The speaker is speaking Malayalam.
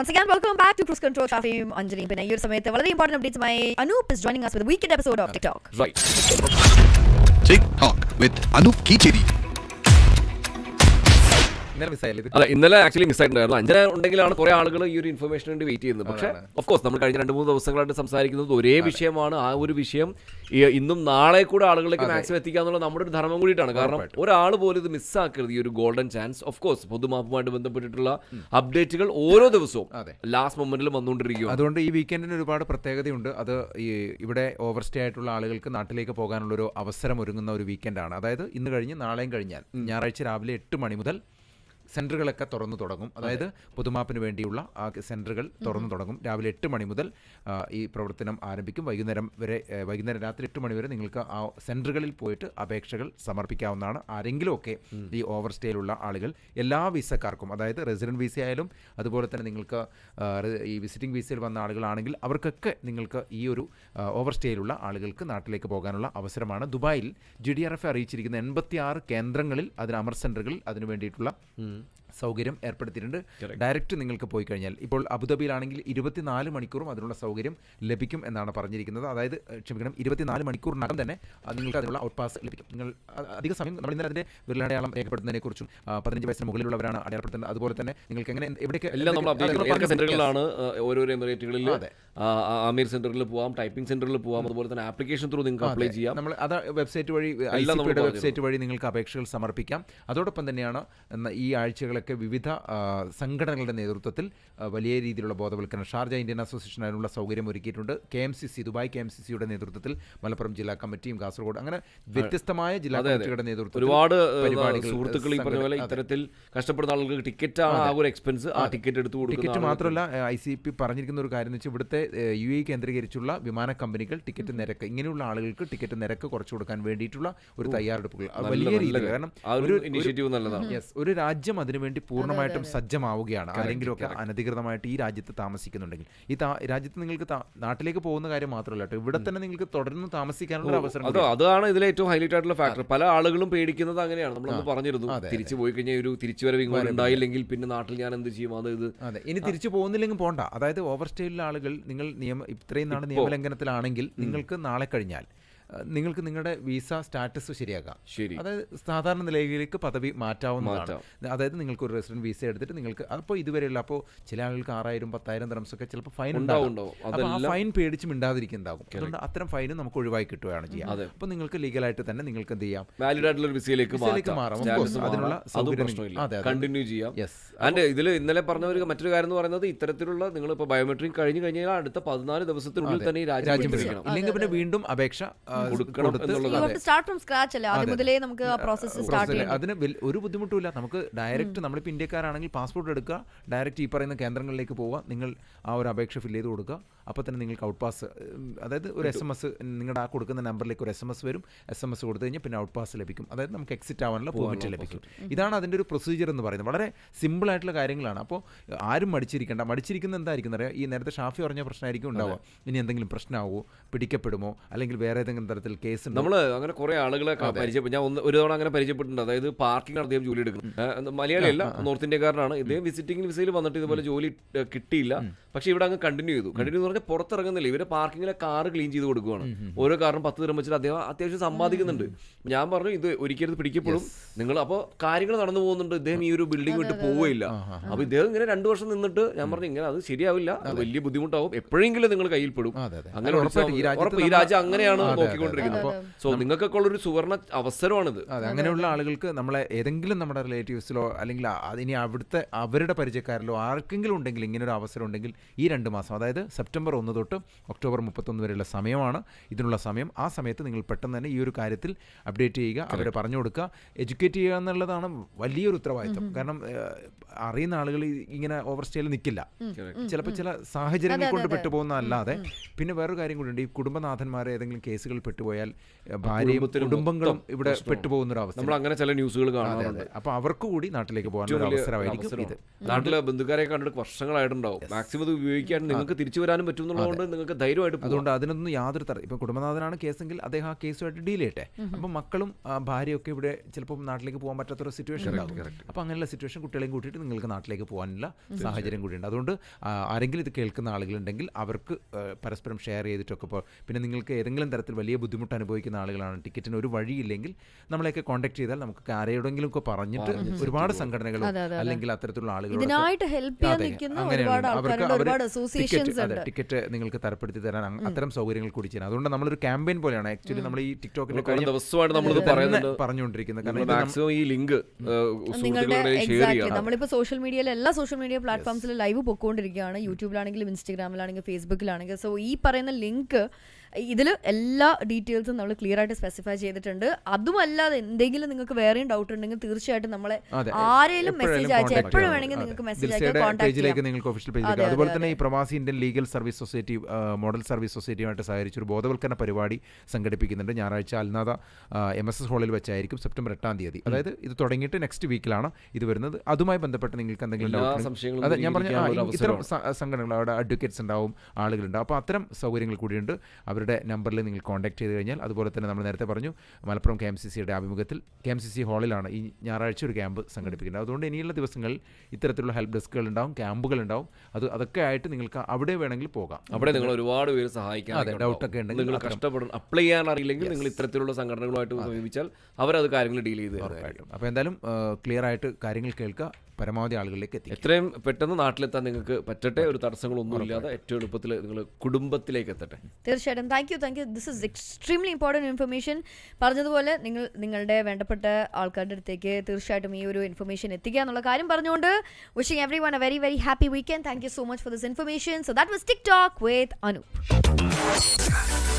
Once again, welcome back to Cruise Control ഷാഫിയും Anjali. പിന്നെ ഈ ഒരു സമയത്ത് വളരെ important updates my Anoop is joining us with a weekend episode of TikTok. right TikTok with Anup Kicheri. അല്ല ഇന്നലെ ആക്ച്വലി മിസ് ആയിട്ടുണ്ടായിരുന്നു. അഞ്ചര ഉണ്ടെങ്കിലാണ് കുറെ ആളുകൾ ഈ ഒരു ഇൻഫർമേഷന് വേണ്ടി വെയിറ്റ് ചെയ്യുന്നത്. പക്ഷേ ഓഫ് കോഴ്സ് നമ്മൾ കഴിഞ്ഞ രണ്ട് മൂന്ന് ദിവസങ്ങളായിട്ട് സംസാരിക്കുന്നത് ഒരേ വിഷയമാണ്. ആ ഒരു വിഷയം ഇന്നും നാളെ കൂടെ ആളുകളിലേക്ക് മാക്സിമം എത്തിക്കുക എന്നുള്ള നമ്മുടെ ഒരു ധർമ്മം കൂടിയിട്ടാണ്. കാരണം ഒരാൾ പോലും ഇത് മിസ്സാക്കരുത് ഈ ഒരു ഗോൾഡൻ ചാൻസ് ഓഫ് കോഴ്സ് പൊതുമാപ്പുമായിട്ട് ബന്ധപ്പെട്ടിട്ടുള്ള അപ്ഡേറ്റുകൾ ഓരോ ദിവസവും ലാസ്റ്റ് മൊമെന്റിൽ വന്നുകൊണ്ടിരിക്കും അതുകൊണ്ട് ഈ വീക്കെൻഡിന് ഒരുപാട് പ്രത്യേകതയുണ്ട്. അത് ഈ ഇവിടെ ഓവർ സ്റ്റേ ആയിട്ടുള്ള ആളുകൾക്ക് നാട്ടിലേക്ക് പോകാനുള്ള ഒരു അവസരം ഒരുങ്ങുന്ന ഒരു വീക്കെൻഡാണ് അതായത് ഇന്ന് കഴിഞ്ഞ് നാളെയും കഴിഞ്ഞാൽ ഞായറാഴ്ച രാവിലെ എട്ട് മണി മുതൽ സെന്ററുകളൊക്കെ തുറന്നു തുടങ്ങും. അതായത് പൊതുമാപ്പിന് വേണ്ടിയുള്ള ആ സെന്ററുകൾ തുറന്നു തുടങ്ങും. രാവിലെ എട്ട് മണി മുതൽ ഈ പ്രവർത്തനം ആരംഭിക്കും. വൈകുന്നേരം വരെ വൈകുന്നേരം രാത്രി എട്ട് മണി വരെ നിങ്ങൾക്ക് ആ സെന്ററുകളിൽ പോയിട്ട് അപേക്ഷകൾ സമർപ്പിക്കാവുന്നതാണ്. ആരെങ്കിലുമൊക്കെ ഈ ഓവർ സ്റ്റേയിലുള്ള ആളുകൾ എല്ലാ വിസക്കാർക്കും അതായത് റെസിഡന്റ് വിസ ആയാലും അതുപോലെ തന്നെ നിങ്ങൾക്ക് ഈ വിസിറ്റിംഗ് വിസയിൽ വന്ന ആളുകളാണെങ്കിൽ അവർക്കൊക്കെ നിങ്ങൾക്ക് ഈ ഒരു ഓവർ സ്റ്റേയിലുള്ള ആളുകൾക്ക് നാട്ടിലേക്ക് പോകാനുള്ള അവസരമാണ്. ദുബായിൽ ജി ഡി ആർ എഫ് അറിയിച്ചിരിക്കുന്ന എൺപത്തി ആറ് കേന്ദ്രങ്ങളിൽ അതിന് അമർ സെന്ററുകളിൽ അതിനു വേണ്ടിയിട്ടുള്ള Um, സൗകര്യം ഏർപ്പെടുത്തിയിട്ടുണ്ട്. ഡയറക്റ്റ് നിങ്ങൾക്ക് പോയി കഴിഞ്ഞാൽ. ഇപ്പോൾ അബുദാബിയിലാണെങ്കിൽ ഇരുപത്തിനാല് മണിക്കൂറും അതിനുള്ള സൗകര്യം ലഭിക്കും എന്നാണ് പറഞ്ഞിരിക്കുന്നത്. അതായത് ക്ഷമിക്കണം ഇരുപത്തിനാല് മണിക്കൂറിനകം തന്നെ നിങ്ങൾക്ക് അതിനുള്ള ഔട്ട് പാസ് ലഭിക്കും. നിങ്ങൾ അധിക സമയം നമ്മൾ ഇന്നലെ അതിന്റെ വിരലടയാളം രേഖപ്പെടുത്തുന്നതിനെക്കുറിച്ചും പതിനഞ്ച് വയസ്സിന് മുകളിലുള്ളവരാണ് അടയാളപ്പെടുത്തുന്നത്. അതുപോലെ തന്നെ നിങ്ങൾക്ക് എങ്ങനെ എവിടെയൊക്കെ സെന്ററുകളിലാണ് ഓരോരോ എമിറേറ്റുകളിൽ ആമീർ സെന്ററിൽ പോവാം ടൈപ്പിംഗ് സെന്ററിൽ പോവാം അതുപോലെ തന്നെ ആപ്ലിക്കേഷൻ ത്രൂ നിങ്ങൾക്ക് അപ്ലൈ ചെയ്യാം. നമ്മൾ അത് വെബ്സൈറ്റ് വഴി വെബ്സൈറ്റ് വഴി നിങ്ങൾക്ക് അപേക്ഷകൾ സമർപ്പിക്കാം. അതോടൊപ്പം തന്നെയാണ് ഈ ഈ ആഴ്ചകളൊക്കെ വിവിധ സംഘടനകളുടെ നേതൃത്വത്തിൽ വലിയ രീതിയിലുള്ള ബോധവൽക്കരണം ഷാർജ ഇന്ത്യൻ അസോസിയേഷൻ അതിനുള്ള സൗകര്യം ഒരുക്കിയിട്ടുണ്ട്. K M C C Dubai K M C സിയുടെ നേതൃത്വത്തിൽ മലപ്പുറം ജില്ലാ കമ്മിറ്റിയും കാസർഗോഡ് അങ്ങനെ വ്യത്യസ്തമായ ജില്ലാ. കമ്മിറ്റിയുടെ നേതൃത്വത്തിൽ ഒരുപാട് സുഹൃത്തുക്കൾ ഈ പറഞ്ഞ പോലെ ഇത്തരത്തിൽ കഷ്ടപ്പെടുന്ന ആളുകൾക്ക് ടിക്കറ്റ് ആ ഒരു എക്സ്പെൻസ് ആ ടിക്കറ്റ് എടുത്തു ടിക്കറ്റ് മാത്രമല്ല ഐ സി പി പറഞ്ഞിരിക്കുന്ന ഒരു കാര്യം എന്ന് വെച്ചാൽ ഇവിടുത്തെ യു എ കേന്ദ്രീകരിച്ചുള്ള വിമാന കമ്പനികൾ ടിക്കറ്റ് നിരക്ക് ഇങ്ങനെയുള്ള ആളുകൾക്ക് ടിക്കറ്റ് നിരക്ക് കുറച്ചു കൊടുക്കാൻ വേണ്ടിയിട്ടുള്ള ഒരു തയ്യാറെടുപ്പുകൾ. വലിയ രീതിയിൽ കാരണം ഒരു ഇനിഷ്യേറ്റീവ് നല്ലതാണ്. യെസ് ഒരു രാജ്യം അതിനുവേണ്ടി പൂർണമായിട്ടും സജ്ജമാവുകയാണ്. ആരെങ്കിലും ഒക്കെ അനധികൃതമായിട്ട് ഈ രാജ്യത്ത് താമസിക്കുന്നുണ്ടെങ്കിൽ. ഈ രാജ്യത്ത് നിങ്ങൾക്ക് നാട്ടിലേക്ക് പോകുന്ന കാര്യം മാത്രമല്ല കേട്ടോ. ഇവിടെ തന്നെ നിങ്ങൾക്ക് തുടർന്ന് താമസിക്കാനുള്ള ഒരു അവസരം അതാണ് ഇതിലെ ഏറ്റവും ഹൈലൈറ്റ് ആയിട്ടുള്ള ഫാക്ടർ പല ആളുകളും പേടിക്കുന്നത് അങ്ങനെയാണ്. നമ്മൾ പറഞ്ഞിരുന്നു. തിരിച്ചു പോയി കഴിഞ്ഞാൽ ഒരു തിരിച്ചുവരവ് ഇങ്ങോട്ട് ഉണ്ടായില്ലെങ്കിൽ പിന്നെ നാട്ടിൽ ഞാൻ എന്ത് ചെയ്യും? അത് ഇത്. അതെ ഇനി തിരിച്ചു പോകുന്നില്ലെങ്കിൽ പോണ്ട. അതായത് ഓവർ സ്റ്റേയിലുള്ള ആളുകൾ നിങ്ങൾ നിയമ ഇത്രയും നാൾ നിയമലംഘനത്തിലാണെങ്കിൽ നിങ്ങൾക്ക് നാളെ കഴിഞ്ഞാൽ നിങ്ങൾക്ക് നിങ്ങളുടെ വിസ സ്റ്റാറ്റസ് ശരിയാക്കാം. ശരി. അതായത് സാധാരണ നിലയിലേക്ക് പദവി മാറ്റാവുന്നതാണ്. അതായത് നിങ്ങൾക്ക് ഒരു റെസിഡന്റ് വിസ എടുത്തിട്ട് നിങ്ങൾക്ക് അപ്പോൾ ഇതുവരെയുള്ള അപ്പോൾ ചില ആളുകൾക്ക് ആറായിരം പത്തായിരം ദ്രംസ് ഒക്കെ ചിലപ്പോൾ ഫൈൻ ഉണ്ടാവും. അപ്പോൾ ആ ഫൈൻ പേടിച്ച് മിണ്ടാതിരിക്കുന്നുണ്ടാകും അതുകൊണ്ട് അത്തരം ഫൈനും നമുക്ക് ഒഴിവാക്കി കിട്ടുകയാണ് ചെയ്യുക അപ്പോൾ നിങ്ങൾക്ക് ലീഗലായിട്ട് തന്നെ നിങ്ങൾക്ക് എന്ത് ചെയ്യാം? വാലിഡ് ആയിട്ടുള്ള ഒരു വിസയിലേക്ക് മാറാം. അതിനുള്ള പ്രശ്നമില്ല. അതെ, അതെ. കണ്ടിന്യൂ ചെയ്യാം. യെസ് ആൻഡ് ഇതിൽ ഇന്നലെ പറഞ്ഞ ഒരു മറ്റൊരു കാര്യം എന്ന് പറയുന്നത് ഇത്തരത്തിലുള്ള നിങ്ങൾ ഇപ്പോൾ ബയോമെട്രിക് കഴിഞ്ഞു കഴിഞ്ഞാൽ അടുത്ത പതിനാല് ദിവസത്തിനുള്ളിൽ തന്നെ രാജ്യം അല്ലെങ്കിൽ പിടിക്കണം അല്ലെങ്കിൽ പിന്നെ വീണ്ടും അപേക്ഷ കൊടുക്കണം അതിന് ഒരു ബുദ്ധിമുട്ടുമില്ല. നമുക്ക് ഡയറക്റ്റ് നമ്മളിപ്പോൾ ഇന്ത്യക്കാരാണെങ്കിൽ പാസ്പോർട്ട് എടുക്കുക ഡയറക്റ്റ് ഈ പറയുന്ന കേന്ദ്രങ്ങളിലേക്ക് പോവുക. നിങ്ങൾ ആ ഒരു അപേക്ഷ ഫില്ല് ചെയ്ത് കൊടുക്കുക. അപ്പോൾ തന്നെ നിങ്ങൾക്ക് ഔട്ട് പാസ് അതായത് ഒരു എസ് എം എസ് നിങ്ങളുടെ ആ കൊടുക്കുന്ന നമ്പറിലേക്ക് ഒരു എസ് എം എസ് വരും. എസ് എം എസ് കൊടുത്തു കഴിഞ്ഞാൽ പിന്നെ ഔട്ട് പാസ് ലഭിക്കും. അതായത് നമുക്ക് എക്സിറ്റ് ആവാനുള്ള പെർമിറ്റ് ലഭിക്കും. ഇതാണ് അതിന്റെ ഒരു പ്രൊസീജിയർ എന്ന് പറയുന്നത്. വളരെ സിമ്പിൾ ആയിട്ടുള്ള കാര്യങ്ങളാണ്. അപ്പോൾ ആരും മടിച്ചിരിക്കേണ്ട. മടിച്ചിരിക്കുന്ന എന്തായിരിക്കും അറിയാം? ഈ നേരത്തെ ഷാഫി പറഞ്ഞ പ്രശ്നമായിരിക്കും ഉണ്ടാവുക. ഇനി എന്തെങ്കിലും പ്രശ്നമാവോ? പിടിക്കപ്പെടുമോ? അല്ലെങ്കിൽ വേറെ ഏതെങ്കിലും തരത്തിൽ കേസ് നമ്മൾ അങ്ങനെ കുറെ ആളുകളെ പരിചയപ്പെട്ടു ഞാൻ ഒന്ന് ഒരു തവണ അങ്ങനെ പരിചയപ്പെട്ടിട്ടുണ്ട്. അതായത് പാർക്കിംഗ് അദ്ദേഹം ജോലി എടുക്കുന്നു മലയാളിയല്ല നോർത്ത് ഇന്ത്യക്കാരനാണ് ഇദ്ദേഹം വിസിറ്റിംഗ് വിസയിൽ വന്നിട്ട് ഇതുപോലെ ജോലി കിട്ടിയില്ല. പക്ഷെ ഇവിടെ അങ്ങ് കണ്ടിന്യൂ ചെയ്തു. കണ്ടിന്യൂ എന്ന് പറഞ്ഞാൽ പുറത്തിറങ്ങുന്നില്ല. ഇവരെ പാർക്കിങ്ങിലെ കാർ ക്ലീൻ ചെയ്ത് കൊടുക്കുകയാണ് ഓരോ കാറും പത്ത് ദിനം വെച്ചിട്ട് അദ്ദേഹം അത്യാവശ്യം സമ്പാദിക്കുന്നുണ്ട്. ഞാൻ പറഞ്ഞു ഇത് ഒരിക്കലും പിടിക്കപ്പെടും. നിങ്ങൾ അപ്പോൾ കാര്യങ്ങൾ നടന്നു പോകുന്നുണ്ട്. ഇദ്ദേഹം ഈ ഒരു ബിൽഡിംഗ് വിട്ട് പോവുകയില്ല. അപ്പൊ ഇദ്ദേഹം ഇങ്ങനെ രണ്ടു വർഷം നിന്നിട്ട് ഞാൻ പറഞ്ഞു ഇങ്ങനെ അത് ശരിയാവില്ല. വലിയ ബുദ്ധിമുട്ടാവും. എപ്പോഴെങ്കിലും നിങ്ങൾ കയ്യിൽ പെടും. അങ്ങനെ ഈ രാജ്യം അങ്ങനെയാണ് അതെ, അതെ, നോക്കിക്കൊണ്ടിരിക്കുന്നത് സോ നിങ്ങൾക്കൊക്കെ ഉള്ള ഒരു സുവർണ അവസരമാണിത്. അതെ അങ്ങനെയുള്ള ആളുകൾക്ക് നമ്മളെ ഏതെങ്കിലും നമ്മുടെ റിലേറ്റീവ്സിലോ അല്ലെങ്കിൽ അതിനി അവിടുത്തെ അവരുടെ പരിചയക്കാരിലോ ആർക്കെങ്കിലും ഉണ്ടെങ്കിൽ ഇങ്ങനെ ഒരു അവസരം ഉണ്ടെങ്കിൽ ഈ രണ്ട് മാസം അതായത് സെപ്റ്റംബർ ഒന്ന് തൊട്ട് ഒക്ടോബർ മുപ്പത്തൊന്ന് വരെയുള്ള സമയമാണ് ഇതിനുള്ള സമയം. ആ സമയത്ത് നിങ്ങൾ പെട്ടെന്ന് തന്നെ ഈ ഒരു കാര്യത്തിൽ അപ്ഡേറ്റ് ചെയ്യുക അവരെ പറഞ്ഞു കൊടുക്കുക എഡ്യൂക്കേറ്റ് ചെയ്യുക എന്നുള്ളതാണ് വലിയൊരു ഉത്തരവാദിത്വം. കാരണം അറിയുന്ന ആളുകൾ ഇങ്ങനെ ഓവർ സ്റ്റേയിൽ നിൽക്കില്ല ചിലപ്പോൾ ചില സാഹചര്യങ്ങൾ കൊണ്ട് പെട്ടുപോകുന്ന അല്ലാതെ പിന്നെ വേറൊരു കാര്യം കൂടിയുണ്ട് ഈ കുടുംബനാഥന്മാരെ ഏതെങ്കിലും കേസുകൾ പെട്ടുപോയാൽ ഭാര്യയും കുടുംബങ്ങളും ഇവിടെ പെട്ടുപോകുന്ന ഒരു അവസ്ഥ നമ്മൾ അങ്ങനെ ചില ന്യൂസുകൾ കാണാറുണ്ട് അതെ. അപ്പോൾ അവർക്ക് കൂടി നാട്ടിലേക്ക് പോകാനുള്ള ഒരു അവസരമായിരിക്കും ഇത്. നാട്ടിലെ ബന്ധുക്കാരെ കണ്ടിട്ട് വർഷങ്ങളായിട്ടുണ്ടാവും. മാക്സിമം ഇത് ഉപയോഗിക്കാൻ നിങ്ങൾക്ക് തിരിച്ചു വരാനും പറ്റും എന്നുള്ളതുകൊണ്ട് നിങ്ങൾക്ക് ധൈര്യമായിട്ട്. അതുകൊണ്ട് അതിനൊന്നും യാതൊരു തരം ഇപ്പൊ കുടുംബനാഥനാണ് കേസെങ്കിൽ അദ്ദേഹം ആ കേസുമായിട്ട് ഡീൽ ചെയ്യട്ടെ. അപ്പം മക്കളും ഭാര്യയൊക്കെ ഇവിടെ ചിലപ്പോൾ നാട്ടിലേക്ക് പോകാൻ പറ്റാത്തൊരു സിറ്റുവേഷൻ ഉണ്ടാകും അപ്പോൾ അങ്ങനെയുള്ള സിറ്റുവേഷൻ കുട്ടികളെയും കൂട്ടിയിട്ട് നിങ്ങൾക്ക് നാട്ടിലേക്ക് പോകാനുള്ള സാഹചര്യം കൂടിയുണ്ട്. അതുകൊണ്ട് ആരെങ്കിലും ഇത് കേൾക്കുന്ന ആളുകളുണ്ടെങ്കിൽ അവർക്ക് പരസ്പരം ഷെയർ ചെയ്തിട്ടൊക്കെ ഇപ്പോൾ പിന്നെ നിങ്ങൾക്ക് ഏതെങ്കിലും തരത്തിൽ വലിയ ബുദ്ധിമുട്ട് അനുഭവിക്കുന്ന ആളുകളാണ്. ടിക്കറ്റിന് ഒരു വഴിയില്ലെങ്കിൽ നമ്മളെയൊക്കെ കോൺടാക്ട് ചെയ്താൽ നമുക്ക് ആരെയോടെങ്കിലും ഒക്കെ പറഞ്ഞിട്ട് ഒരുപാട് സംഘടനകളും. അല്ലെങ്കിൽ അത്തരത്തിലുള്ള ആളുകൾ ഇതിനായിട്ട് ഹെൽപ്പ് ചെയ്യാൻ നിൽക്കുന്ന ഒരുപാട് ആൾക്കാരുണ്ട്. ഒരുപാട് അസോസിയേഷൻസ് ഉണ്ട്. ടിക്കറ്റ് നിങ്ങൾക്ക് തരപ്പെടുത്തി തരാൻ അത്തരം സൗകര്യങ്ങൾ കൂടി ചെയ്യാൻ അതുകൊണ്ട് നമ്മളൊരു ക്യാമ്പയിൻ പോലെയാണ്. ആക്ച്വലി നമ്മൾ ഈ ടിക്ടോക്കിന്റെ ദിവസമായിട്ട് നമ്മൾ പറഞ്ഞുകൊണ്ടിരിക്കുന്നത്. കാരണം ഈ ലിങ്ക് നമ്മളിപ്പോ സോഷ്യൽ മീഡിയയിൽ എല്ലാ സോഷ്യൽ മീഡിയ പ്ലാറ്റ്ഫോംസിലും ലൈവ് പൊക്കോണ്ടിരിക്കുകയാണ്. യൂട്യൂബിലാണെങ്കിലും ഇൻസ്റ്റാഗ്രാമിലാണെങ്കിലും ഫേസ്ബുക്കിലാണെങ്കിലും സോ ഈ പറയുന്ന ലിങ്ക് ഇതിൽ എല്ലാ ഡീറ്റെയിൽസും നമ്മൾ ക്ലിയർ ആയിട്ട് സ്പെസിഫൈ ചെയ്തിട്ടുണ്ട്. അതുമല്ലാതെ എന്തെങ്കിലും നിങ്ങൾക്ക് വേറെയും ഡൗട്ട് ഉണ്ടെങ്കിൽ തീർച്ചയായിട്ടും നമ്മളെ ആരെങ്കിലും മെസ്സേജ് അയച്ചാൽ എപ്പോഴും വേണമെങ്കിൽ നിങ്ങൾക്ക് മെസ്സേജ് പേജിലേക്ക് നിങ്ങൾക്ക് ഒഫീഷ്യൽ പേജിലേക്ക് അതുപോലെ തന്നെ ഈ Pravasi Indian legal service society model service സൊസൈറ്റിയുമായിട്ട് സഹകരിച്ചൊരു ബോധവൽക്കരണ പരിപാടി സംഘടിപ്പിക്കുന്നുണ്ട്. ഞായറാഴ്ച അൽനാദ എം എസ് എസ് ഹാളിൽ വെച്ചായിരിക്കും സെപ്റ്റംബർ എട്ടാം തീയതി. അതായത് ഇത് തുടങ്ങിയിട്ട് നെക്സ്റ്റ് വീക്കിലാണ് ഇത് വരുന്നത്. അതുമായി ബന്ധപ്പെട്ട് നിങ്ങൾക്ക് എന്തെങ്കിലും അതെ ഞാൻ പറഞ്ഞ ഇത്തരം സംഘടനകൾ അവിടെ അഡ്വക്കേറ്റ്സ് ഉണ്ടാവും ആളുകളുണ്ടാവും അപ്പോൾ അത്തരം സൗകര്യങ്ങൾ കൂടിയുണ്ട്. അവരുടെ നമ്പറിൽ നിങ്ങൾ കോൺടാക്ട് ചെയ്ത് കഴിഞ്ഞാൽ അതുപോലെ തന്നെ നമ്മൾ നേരത്തെ പറഞ്ഞു മലപ്പുറം കെ എം സി സിയുടെ ആഭിമുഖ്യത്തിൽ കെ എം സി സി ഹാളിലാണ് ഈ ഞായറാഴ്ച ഒരു ക്യാമ്പ് സംഘടിപ്പിക്കുന്നത്. അതുകൊണ്ട് ഇനിയുള്ള ദിവസങ്ങളിൽ ഇത്തരത്തിലുള്ള ഹെൽപ്പ് ഡെസ്കുകൾ ഉണ്ടാവും ക്യാമ്പുകൾ ഉണ്ടാവും. അത് അതൊക്കെ ആയിട്ട് നിങ്ങൾക്ക് അവിടെ വേണമെങ്കിൽ പോകാം. അവിടെ നിങ്ങൾ ഒരുപാട് പേര് സഹായിക്കാം അതെ, ഒക്കെ ഉണ്ടെങ്കിൽ നിങ്ങൾ കഷ്ടപ്പെടും കഷ്ടപ്പെടണം അപ്ലൈ ചെയ്യാൻ അറിയില്ലെങ്കിൽ നിങ്ങൾ ഇത്തരത്തിലുള്ള സംഘടനകളുമായിട്ട് സമീപിച്ചാൽ അവരത് കാര്യങ്ങൾ ഡീൽ ചെയ്ത് അപ്പോൾ എന്തായാലും ക്ലിയർ ആയിട്ട് കാര്യങ്ങൾ കേൾക്കുക. പരമാവധി ആളുകളിലേക്ക് എത്തി എത്രയും പെട്ടെന്ന് നാട്ടിലെത്താൻ നിങ്ങൾക്ക് പറ്റട്ടെ ഒരു തടസ്സങ്ങളൊന്നും ഇല്ലാതെ ഏറ്റവും എളുപ്പത്തിൽ നിങ്ങൾ കുടുംബത്തിലേക്ക് എത്തട്ടെ. തീർച്ചയായിട്ടും. Thank you thank you this is extremely important information പറഞ്ഞതുപോലെ നിങ്ങൾ നിങ്ങളുടെ വേണ്ടപ്പെട്ട ആൾക്കാരുടെ അടുത്തേക്ക് തീർച്ചയായിട്ടും ഈ ഒരു ഇൻഫർമേഷൻ എത്തിക്കുക എന്നുള്ള കാര്യം പറഞ്ഞുകൊണ്ട് wishing everyone a very very happy weekend thank you so much for this information so that was TikTok with Anoop